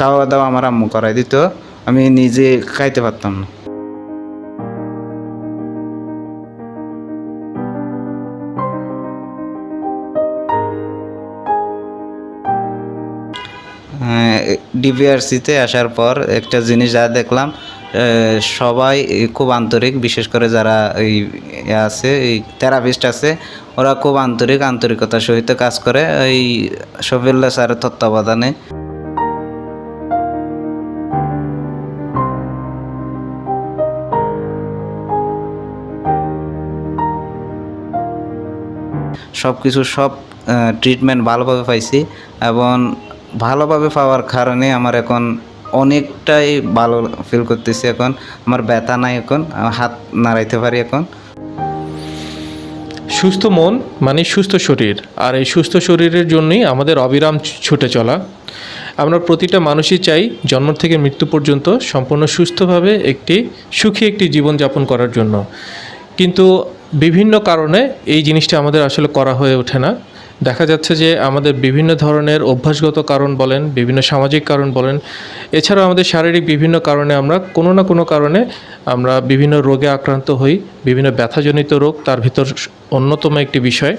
খাওয়া দাওয়া আমার আম্মু করাই দিত। আমি নিজে খাইতে পারতাম না। ডিবিআরসিতে আসার পর একটা জিনিস যা দেখলাম সবাই খুব আন্তরিক, বিশেষ করে যারা এই আছে, এই থেরাপিস্ট আছে, ওরা খুব আন্তরিক, আন্তরিকতার সহিত কাজ করে। এই শফিউল্লাহ স্যারের তত্ত্বাবধানে সব কিছু সব ট্রিটমেন্ট ভালোভাবে পাইছি এবং ভালোভাবে পাওয়ার কারণে আমার এখন অনেকটাই ভালো ফিল করতেছি এখন। আমার ব্যথা নাই এখন হাত নাড়াইতে পারি এখন। সুস্থ মন মানে সুস্থ শরীর, আর এই সুস্থ শরীরের জন্যই আমাদের অবিরাম ছুটে চলা। আমরা প্রতিটা মানুষই চাই জন্ম থেকে মৃত্যু পর্যন্ত সম্পূর্ণ সুস্থভাবে একটি সুখী একটি জীবনযাপন করার জন্য। কিন্তু বিভিন্ন কারণে এই জিনিসটা আমাদের আসলে করা হয়ে ওঠে না। দেখা যাচ্ছে যে আমাদের বিভিন্ন ধরনের অভ্যাসগত কারণ বলেন, বিভিন্ন সামাজিক কারণ বলেন, এছাড়াও আমাদের শারীরিক বিভিন্ন কারণে আমরা কোনো না কোনো কারণে আমরা বিভিন্ন রোগে আক্রান্ত হই, বিভিন্ন ব্যথাজনিত রোগ, তার ভিতর অন্যতম একটি বিষয়।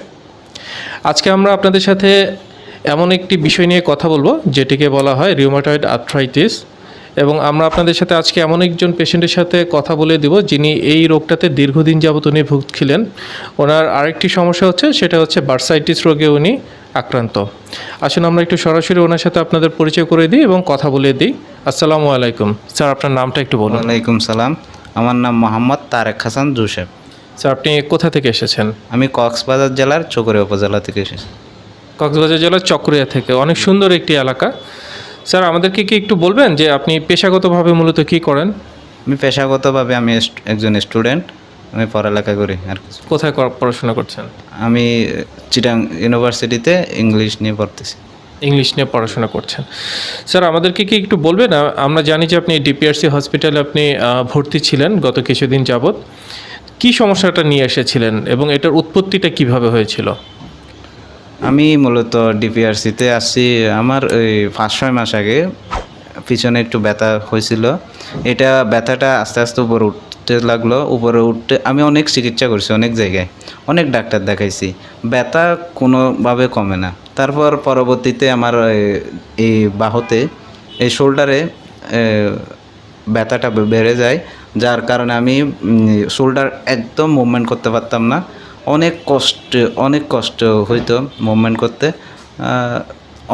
আজকে আমরা আপনাদের সাথে এমন একটি বিষয় নিয়ে কথা বলব, যেটিকে বলা হয় রিউমাটয়েড আর্থ্রাইটিস এবং আমরা আপনাদের সাথে আজকে এমন একজন পেশেন্টের সাথে কথা বলে দেব যিনি এই রোগটাতে দীর্ঘদিন যাবত উনি ভুগছিলেন। ওনার আরেকটি সমস্যা হচ্ছে সেটা হচ্ছে বার্সাইটিস রোগে উনি আক্রান্ত। আসুন আমরা একটু সরাসরি ওনার সাথে আপনাদের পরিচয় করে দিই এবং কথা বলে দিই। আসসালামু আলাইকুম। স্যার আপনার নামটা একটু বলুন। ওয়ালাইকুম সালাম। আমার নাম মোহাম্মদ তারেক হাসান জুসেফ। স্যার আপনি কোথা থেকে এসেছেন? আমি কক্সবাজার জেলার চকরিয়া উপজেলা থেকে এসেছি। কক্সবাজার জেলার চকরিয়া থেকে। অনেক সুন্দর একটি এলাকা। স্যার আমাদেরকে কি একটু বলবেন যে আপনি পেশাগতভাবে মূলত কি করেন? আমি পেশাগতভাবে আমি একজন স্টুডেন্ট আমি পড়ালেখা করি আর কিছু কোথায় পড়াশোনা করছেন? আমি চিটাং ইউনিভার্সিটিতে ইংলিশ নিয়ে পড়তেছি। ইংলিশ নিয়ে পড়াশোনা করছেন। স্যার আমাদেরকে কি একটু বলবেন? আমরা জানি যে আপনি ডিপিআরসি হসপিটালে আপনি ভর্তি ছিলেন গত কিছুদিন যাবৎ। কি সমস্যাটা নিয়ে এসেছিলেন এবং এটার উৎপত্তিটা কীভাবে হয়েছিল? আমি মূলত ডিপিআরসিতে আসছি আমার ওই পাঁচ, ছয় মাস আগে পিছনে একটু ব্যথা হয়েছিল। এটা ব্যথাটা আস্তে আস্তে উপরে উঠতে লাগল। উপরে উঠতে আমি অনেক চিকিৎসা করছি, অনেক জায়গায়। অনেক ডাক্তার দেখাইছি। ব্যথা কোনোভাবে কমে না। তারপর পরবর্তীতে আমার এই বাহুতে, এই শোল্ডারে ব্যথাটা বেড়ে যায়। যার কারণে আমি শোল্ডার একদম মুভমেন্ট করতে পারতাম না। অনেক কষ্ট অনেক কষ্ট হইতো মুভমেন্ট করতে।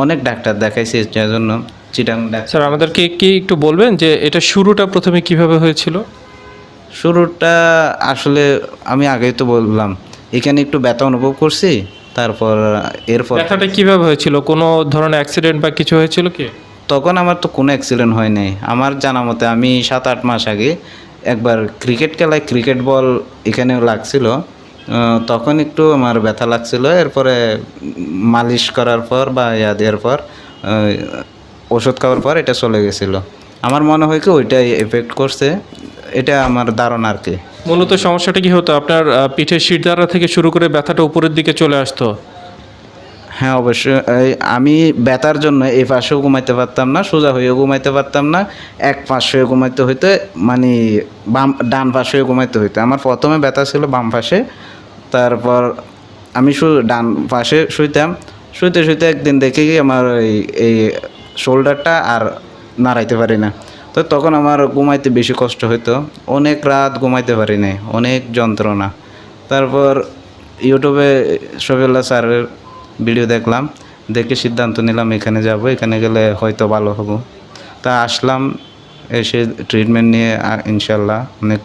অনেক ডাক্তার দেখাইছি যার জন্য চিটাং ডাক্তার স্যার আমাদেরকে কি একটু বলবেন যে এটা শুরুটা প্রথমে কীভাবে হয়েছিল? শুরুটা আসলে আমি আগেই তো বললাম এখানে একটু ব্যথা অনুভব করছি তারপর এরপর ব্যথাটা কীভাবে হয়েছিল? কোনো ধরনের অ্যাক্সিডেন্ট বা কিছু হয়েছিল কি? তখন আমার তো কোনো অ্যাক্সিডেন্ট হয় নাই। আমার জানা মতে আমি সাত আট মাস আগে একবার ক্রিকেট খেলায় ক্রিকেট বল এখানেও লাগছিল। তখন একটু আমার ব্যথা লাগছিল। এরপরে মালিশ করার পর বা ইয়া দেওয়ার পর ওষুধ খাওয়ার পর এটা চলে গেছিল। আমার মনে হয় কি ওইটাই এফেক্ট করছে। এটা আমার ধারণা আর কি। মূলত সমস্যাটা কি হতো? আপনার পিঠের শিরদাঁড়া থেকে শুরু করে ব্যথাটা উপরের দিকে চলে আসতো? হ্যাঁ অবশ্যই। আমি ব্যথার জন্য এই পাশেও ঘুমাইতে পারতাম না সোজা হয়েও ঘুমাইতে পারতাম না এক পাশে ঘুমাইতে হইতো মানে বাম ডান পাশেও ঘুমাইতে হইতো। আমার প্রথমে ব্যথা ছিল বাম পাশে তারপর আমি শু- ডান পাশে শুইতাম। শুইতে শুইতে একদিন দেখে আমার এই এই শোল্ডারটা আর নাড়াইতে পারি না। তো তখন আমার ঘুমাইতে বেশি কষ্ট হইতো। অনেক রাত ঘুমাইতে পারি নাই, অনেক যন্ত্রণা। তারপর ইউটিউবে শফিউল্লাহ স্যারের ভিডিও দেখলাম। দেখে সিদ্ধান্ত নিলাম এখানে যাব, এখানে গেলে হয়তো ভালো হব। তা আসলাম, এসে ট্রিটমেন্ট নিয়ে ইনশাল্লাহ অনেক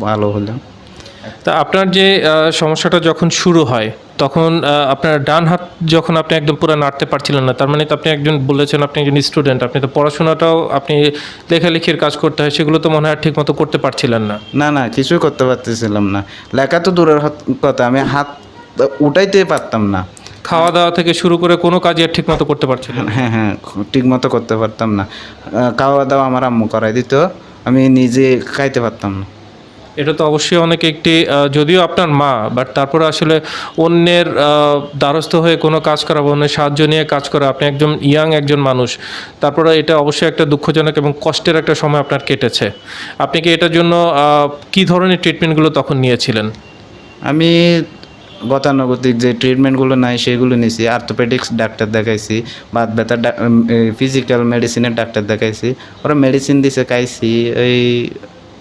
ভালো হলাম। তা আপনার যে সমস্যাটা যখন শুরু হয় তখন আপনার ডান হাত যখন আপনি একদম পুরো নাড়তে পারছিলেন না তার মানে তো আপনি একজন বলেছেন আপনি একজন স্টুডেন্ট আপনি তো পড়াশোনাটাও আপনি লেখালেখির কাজ করতে হয় সেগুলো তো মনে হয় ঠিক মতো করতে পারছিলেন না। না না কিছুই করতে পারতেছিলাম না। লেখা তো দূরের হাত- কথা আমি হাত উঠাইতে পারতাম না। খাওয়া দাওয়া থেকে শুরু করে কোনো কাজই আর ঠিক মতো করতে পারছিলেন না। হ্যাঁ হ্যাঁ ঠিক মতো করতে পারতাম না। খাওয়া দাওয়া আমার আম্মু করাই দিত আমি নিজে খাইতে পারতাম না। এটা তো অবশ্যই অনেক একটি যদিও আপনার মা বাট তারপরে আসলে অন্যের দ্বারস্থ হয়ে কোনো কাজ করা অন্যের সাহায্য নিয়ে কাজ করা, আপনি একজন ইয়াং একজন মানুষ, তারপরে এটা অবশ্যই একটা দুঃখজনক এবং কষ্টের একটা সময় আপনার কেটেছে। আপনি কি এটার জন্য কি ধরনের ট্রিটমেন্টগুলো তখন নিয়েছিলেন? আমি গতানুগতিক যে ট্রিটমেন্টগুলো নাই সেগুলো নিয়েছি আর্থোপেডিক্স ডাক্তার দেখাইছি, বাত ব্যথার ফিজিক্যাল মেডিসিনের ডাক্তার দেখাইছি, ওরা মেডিসিন দিছে, খাইছি, এই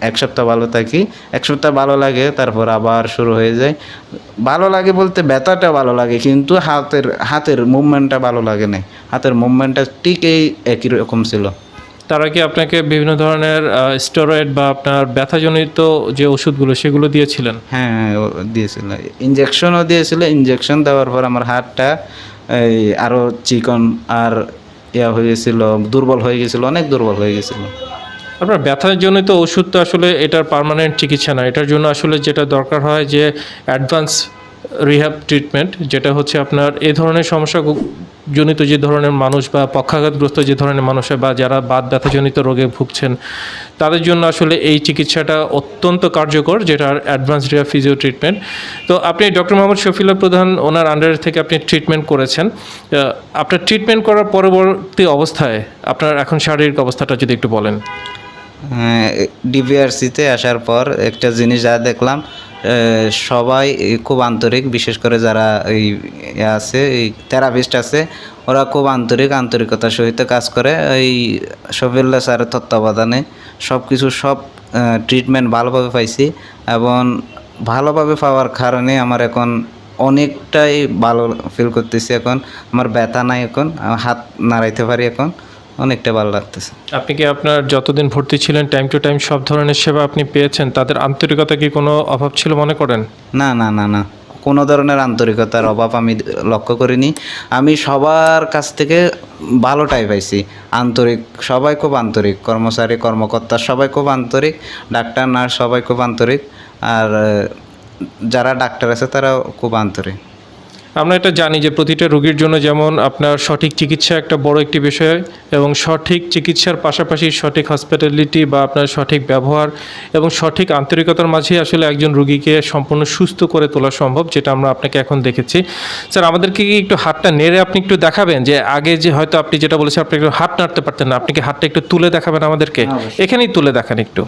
এক সপ্তাহ ভালো থাকি এক সপ্তাহ ভালো লাগে তারপর আবার শুরু হয়ে যায়। ভালো লাগে বলতে ব্যথাটা ভালো লাগে কিন্তু হাতের হাতের মুভমেন্টটা ভালো লাগে না হাতের মুভমেন্টটা ঠিক এই একই রকম ছিল। তারা কি আপনাকে বিভিন্ন ধরনের স্টেরয়েড বা আপনার ব্যথাজনিত যে ওষুধগুলো সেগুলো দিয়েছিলেন? হ্যাঁ ও দিয়েছিল। ইঞ্জেকশনও দিয়েছিল। ইঞ্জেকশন দেওয়ার পর আমার হাতটা এই আরও চিকন আর ইয়া হয়ে গেছিল দুর্বল হয়ে গেছিল অনেক দুর্বল হয়ে গেছিল। আপনার ব্যথার ব্যথাজনিত ওষুধ তো আসলে এটার পার্মানেন্ট চিকিৎসা না। এটার জন্য আসলে যেটা দরকার হয় যে অ্যাডভান্স রিহ্যাব ট্রিটমেন্ট যেটা হচ্ছে আপনার এ ধরনের সমস্যা জনিত যে ধরনের মানুষ বা পক্ষাঘাতগ্রস্ত যে ধরনের মানুষ হয় বা যারা বাত ব্যথাজনিত রোগে ভুগছেন, তাদের জন্য আসলে এই চিকিৎসাটা অত্যন্ত কার্যকর যেটার অ্যাডভান্স রিহ্যাব ফিজিও ট্রিটমেন্ট তো আপনি ডক্টর মোহাম্মদ শফিলা প্রধান, ওনার আন্ডার থেকে আপনি ট্রিটমেন্ট করেছেন। আপনার ট্রিটমেন্ট করার পরবর্তী অবস্থায় আপনার এখন শারীরিক অবস্থাটা যদি একটু বলেন। ডিভিআরসিতে আসার পর একটা জিনিস যা দেখলাম সবাই খুব আন্তরিক, বিশেষ করে যারা এই ইয়ে আছে, এই থেরাপিস্ট আছে, ওরা খুব আন্তরিক, আন্তরিকতার সহিত কাজ করে। এই শফিউল্লাহ স্যারের তত্ত্বাবধানে সব কিছু সব ট্রিটমেন্ট ভালোভাবে পাইছি এবং ভালোভাবে পাওয়ার কারণে আমার এখন অনেকটাই ভালো ফিল করতেছি এখন। আমার ব্যথা নাই এখন, হাত নাড়াইতে পারি এখন। অনেকটা ভালো লাগতেছে। আপনি কি আপনার যতদিন ভর্তি ছিলেন টাইম টু টাইম সব ধরনের সেবা আপনি পেয়েছেন? তাদের আন্তরিকতা কি কোনো অভাব ছিল মনে করেন? না না না না। কোনো ধরনের আন্তরিকতার অভাব আমি লক্ষ্য করিনি। আমি সবার কাছ থেকে ভালোটাই পাইছি। আন্তরিক সবাই খুব আন্তরিক। কর্মচারী কর্মকর্তা সবাই খুব আন্তরিক। ডাক্তার নার্স সবাই খুব আন্তরিক। আর যারা ডাক্তার আছে তারাও খুব আন্তরিক। আমরা এটা জানি যে প্রতিটা রোগীর জন্য যেমন আপনার সঠিক চিকিৎসা একটা বড় একটি বিষয় এবং সঠিক চিকিৎসার পাশাপাশি সঠিক হসপিটালিটি বা আপনার সঠিক ব্যবহার এবং সঠিক আন্তরিকতার মাঝে আসলে একজন রুগীকে সম্পূর্ণ সুস্থ করে তোলা সম্ভব যেটা আমরা আপনাকে এখন দেখেছি। স্যার আমাদেরকে কি একটু হাতটা নেড়ে আপনি একটু দেখাবেন? যে আগে যে হয়তো আপনি যেটা বলেছেন আপনি একটু হাত নাড়তে পারতেন না। আপনি কি হাতটা একটু তুলে দেখাবেন আমাদেরকে? হ্যাঁ, এখানেই তুলে দেখান একটু।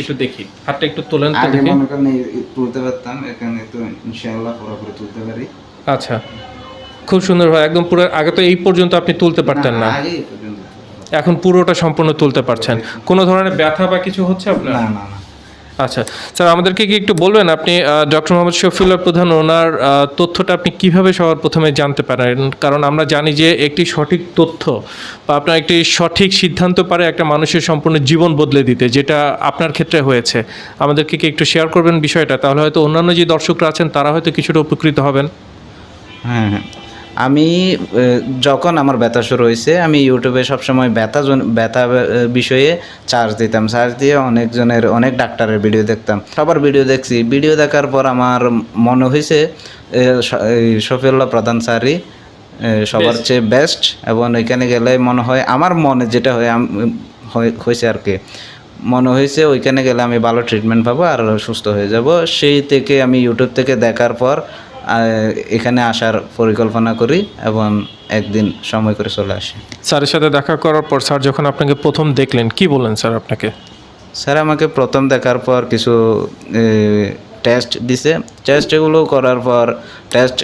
একটু দেখি। হাতটা একটু তোলেন তো দেখি। মনে তুলতে পারতাম এখানে তো ইনশাআল্লাহ পুরোপুরি তুলতে পারি। আচ্ছা। খুব সুন্দর হয় একদম পুরো আগে তো এই পর্যন্ত আপনি তুলতে পারতেন না। এখন পুরোটা সম্পূর্ণ তুলতে পারছেন। কোনো ধরনের ব্যথা বা কিছু হচ্ছে আপনার? না না না। আচ্ছা। স্যার আমাদেরকে কি একটু বলবেন? আপনি ডক্টর মোহাম্মদ শফিউল্লাহ প্রধান ওনার তথ্যটা আপনি কীভাবে সবার প্রথমে জানতে পারেন? কারণ আমরা জানি যে একটি সঠিক তথ্য বা আপনার একটি সঠিক সিদ্ধান্ত পারে একটা মানুষের সম্পূর্ণ জীবন বদলে দিতে যেটা আপনার ক্ষেত্রে হয়েছে। আমাদেরকে কি একটু শেয়ার করবেন বিষয়টা? তাহলে হয়তো অন্যান্য যে দর্শকরা আছেন তারা হয়তো কিছুটা উপকৃত হবেন। হ্যাঁ হ্যাঁ। আমি যখন আমার ব্যথা শুরু হয়েছে আমি ইউটিউবে সবসময় ব্যথা জন- ব্যথা বিষয়ে চার্জ দিতাম। চার্জ দিয়ে অনেকজনের অনেক ডাক্তারের ভিডিও দেখতাম। সবার ভিডিও দেখছি। ভিডিও দেখার পর আমার মনে হয়েছে আহ, স- এই শফিউল্লাহ প্রধান স্যারই সবার চেয়ে বেস্ট এবং ওইখানে গেলে মনে হয় আমার মনে যেটা হয় হয়েছে আর কি। মনে হয়েছে ওইখানে গেলে আমি ভালো ট্রিটমেন্ট পাবো আর সুস্থ হয়ে যাব। সেই থেকে আমি ইউটিউব থেকে দেখার পর এখানে আসার পরিকল্পনা করি এবং একদিন সময় করে চলে আসি। স্যারের সাথে দেখা করার পর স্যার যখন আপনাকে প্রথম দেখলেন কি বললেন স্যার আপনাকে? স্যার আমাকে প্রথম দেখার পর কিছু টেস্ট দিছে। টেস্ট এগুলো করার পর টেস্ট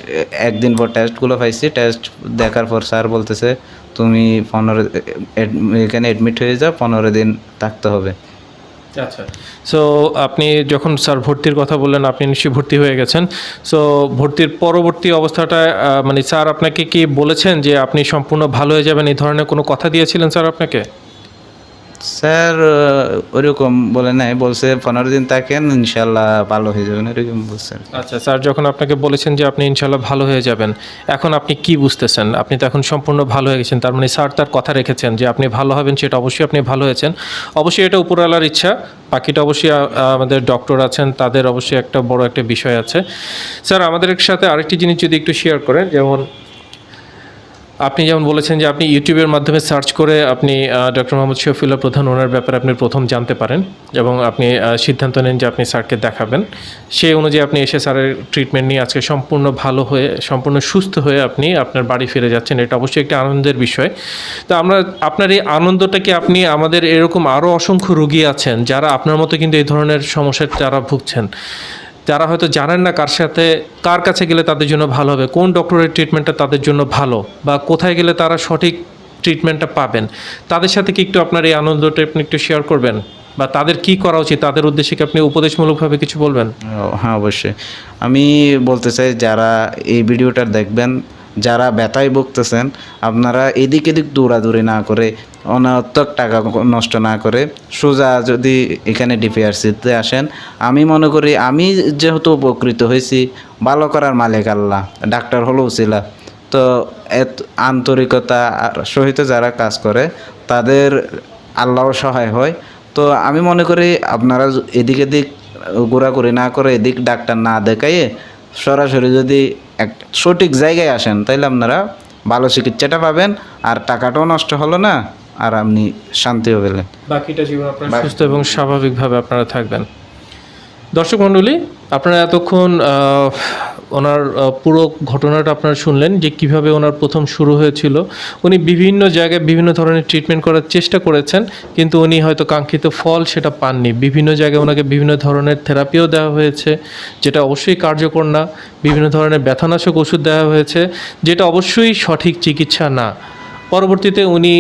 একদিন পর টেস্টগুলো পাইছি। টেস্ট দেখার পর স্যার বলতেছে তুমি পনেরো এখানে অ্যাডমিট হয়ে যাও পনেরো দিন থাকতে হবে। আচ্ছা। সো আপনি যখন স্যার ভর্তির কথা বললেন, আপনি নিশ্চয়ই ভর্তি হয়ে গেছেন। সো ভর্তির পরবর্তী অবস্থাটা মানে স্যার আপনাকে কি বলেছেন যে আপনি সম্পূর্ণ ভালো হয়ে যাবেন, এই ধরনের কোনো কথা দিয়েছিলেন স্যার আপনাকে? স্যার ওরকম বলে নাই, বলছে পনেরো দিন থাকেন, ইনশাল্লাহ ভালো হয়ে যাবেন, এরকম বলছে আর কি। আচ্ছা স্যার, যখন আপনাকে বলেছেন যে আপনি ইনশাল্লাহ ভালো হয়ে যাবেন, এখন আপনি কি বুঝতেছেন? আপনি তো এখন সম্পূর্ণ ভালো হয়ে গেছেন, তার মানে স্যার তার কথা রেখেছেন যে আপনি ভালো হবেন, সেটা অবশ্যই আপনি ভালো হয়েছেন। অবশ্যই এটা উপরওয়ালার ইচ্ছা, বাকিটা অবশ্যই আমাদের ডক্টর আছেন, তাদের অবশ্যই একটা বড় একটা বিষয় আছে। স্যার, আমাদের সাথে আরেকটি জিনিস যদি একটু শেয়ার করেন, যেমন আপনি যেমন বলেছেন যে আপনি ইউটিউবের মাধ্যমে সার্চ করে আপনি ডক্টর মোহাম্মদ শফিউল্লাহ প্রধান ওনার ব্যাপারে আপনি প্রথম জানতে পারেন এবং আপনি সিদ্ধান্ত নেন যে আপনি স্যারকে দেখাবেন। সেই অনুযায়ী আপনি এসে স্যারের ট্রিটমেন্ট নিয়ে আজকে সম্পূর্ণ ভালো হয়ে, সম্পূর্ণ সুস্থ হয়ে আপনি আপনার বাড়ি ফিরে যাচ্ছেন। এটা অবশ্যই একটি আনন্দের বিষয়। তো আমরা, আপনার এই আনন্দটাকে আপনি আমাদের এরকম আরও অসংখ্য রুগী আছেন যারা আপনার মতো কিন্তু এই ধরনের সমস্যায় যারা ভুগছেন? যারা হয়তো জানেন না কার সাথে, কার কাছে গেলে তাদের জন্য ভালো হবে, কোন ডক্টরের ট্রিটমেন্টটা তাদের জন্য ভালো, বা কোথায় গেলে তারা সঠিক ট্রিটমেন্টটা পাবেন, তাদের সাথে কি একটু আপনার এই আনন্দটা আপনি একটু শেয়ার করবেন? বা তাদের কি করা উচিত? তাদের উদ্দেশ্যে কি আপনি উপদেশমূলকভাবে কিছু বলবেন? হ্যাঁ অবশ্যই। আমি বলতে চাই, যারা এই ভিডিওটা দেখবেন যারা ব্যথায় ভুগতেছেন, আপনারা এদিক এদিক দৌড়াদৌড়ি না করে অনর্থক টাকা নষ্ট না করে সোজা যদি এখানে ডিপিআরসিতে আসেন, আমি মনে করি আমি যেহেতু উপকৃত হয়েছি, ভালো করার মালিক আল্লাহ, ডাক্তার হলেও ছিল তো এত আন্তরিকতা সহিত যারা কাজ করে, তাদের আল্লাহর সহায় হয়। তো আমি মনে করি আপনারা এদিক এদিক ঘোরাঘুরি না করে, এদিক ডাক্তার না দেখাইয়ে সরাসরি যদি এক সঠিক জায়গায় আসেন তাইলে আপনারা ভালো চিকিৎসাটা পাবেন আর টাকাটাও নষ্ট হলো না আর আপনি শান্তিও পেলেন। বাকিটা জীবন আপনার সুস্থ এবং স্বাভাবিকভাবে আপনারা থাকবেন। দর্শক মণ্ডলী আপনারা এতক্ষণ আহ, ওনার পুরো ঘটনাটা আপনারা শুনলেন যে কীভাবে ওনার প্রথম শুরু হয়েছিল। উনি বিভিন্ন জায়গায় বিভিন্ন ধরনের ট্রিটমেন্ট করার চেষ্টা করেছেন, কিন্তু উনি হয়তো কাঙ্ক্ষিত ফল সেটা পাননি। বিভিন্ন জায়গায় ওনাকে বিভিন্ন ধরনের থেরাপিও দেওয়া হয়েছে, যেটা অবশ্যই কার্যকর না। বিভিন্ন ধরনের ব্যথানাশক ওষুধ দেওয়া হয়েছে, যেটা অবশ্যই সঠিক চিকিৎসা না। পরবর্তীতে উনি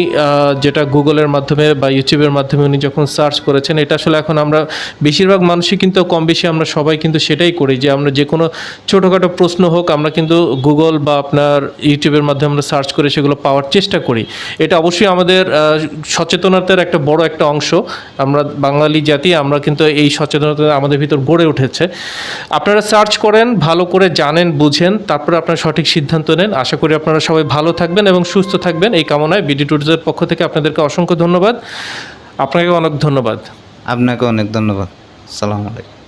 যেটা গুগলের মাধ্যমে বা ইউটিউবের মাধ্যমে উনি যখন সার্চ করেছেন, এটা আসলে এখন আমরা বেশিরভাগ মানুষই কিন্তু কম বেশি আমরা সবাই কিন্তু সেটাই করি যে আমরা যে কোনো ছোটোখাটো প্রশ্ন হোক, আমরা কিন্তু গুগল বা আপনার ইউটিউবের মাধ্যমে আমরা সার্চ করে সেগুলো পাওয়ার চেষ্টা করি। এটা অবশ্যই আমাদের সচেতনতার একটা বড় একটা অংশ। আমরা বাঙালি জাতি, আমরা কিন্তু এই সচেতনতা আমাদের ভিতর গড়ে উঠেছে। আপনারা সার্চ করেন, ভালো করে জানেন, বুঝেন, তারপরে আপনারা সঠিক সিদ্ধান্ত নেন। আশা করি আপনারা সবাই ভালো থাকবেন এবং সুস্থ থাকবেন। এই কামনায় বিডি ট্যুরিজমের পক্ষ থেকে আপনাদেরকে অসংখ্য ধন্যবাদ। আপনাকে অনেক ধন্যবাদ। আপনাকে অনেক ধন্যবাদ। সালাম আলাইকুম।